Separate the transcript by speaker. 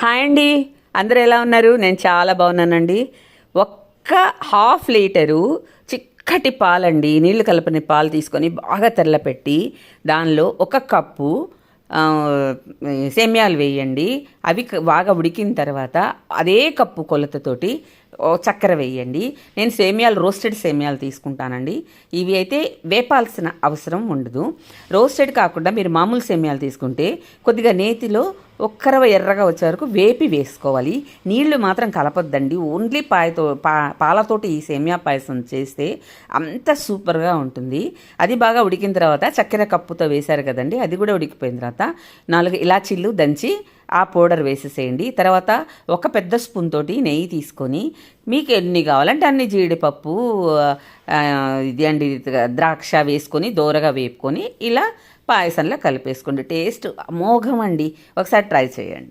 Speaker 1: Hi అండి. అందరూ ఎలా ఉన్నారు? నేను చాలా బాగున్నానండి. ఒక్క హాఫ్ లీటరు చిక్కటి పాలండి. నీళ్ళు కలపని పాలు తీసుకొని బాగా తెల్లపెట్టి దానిలో ఒక కప్పు సేమ్యాలు వేయండి. అవి బాగా ఉడికిన తర్వాత అదే కప్పు కొలతతోటి ఓ చక్కెర వేయండి. నేను సేమియాలు రోస్టెడ్ సేమియాలు తీసుకుంటానండి. ఇవి అయితే వేపాల్సిన అవసరం ఉండదు. రోస్టెడ్ కాకుండా మీరు మామూలు సేమియాలు తీసుకుంటే కొద్దిగా నేతిలో ఒక్కరవ ఎర్రగా వచ్చే వరకు వేపి వేసుకోవాలి. నీళ్ళు మాత్రం కలపొద్దండి. ఓన్లీ పాయతో పా పాలతోటి ఈ సేమియా పాయసం చేస్తే అంత సూపర్గా ఉంటుంది. అది బాగా ఉడికిన తర్వాత చక్కెర కప్పుతో వేశారు కదండి అది కూడా ఉడికిపోయిన తర్వాత నాలుగు ఇలాచీలు దంచి ఆ పౌడర్ వేసేసేయండి. తర్వాత ఒక పెద్ద స్పూన్ తోటి నెయ్యి తీసుకొని మీకు ఎన్ని కావాలంటే అన్ని జీడిపప్పు ఇది అండి ద్రాక్ష వేసుకొని దోరగా వేపుకొని ఇలా పాయసంలో కలిపేసుకోండి. టేస్ట్ అమోఘం అండి. ఒకసారి ట్రై చేయండి.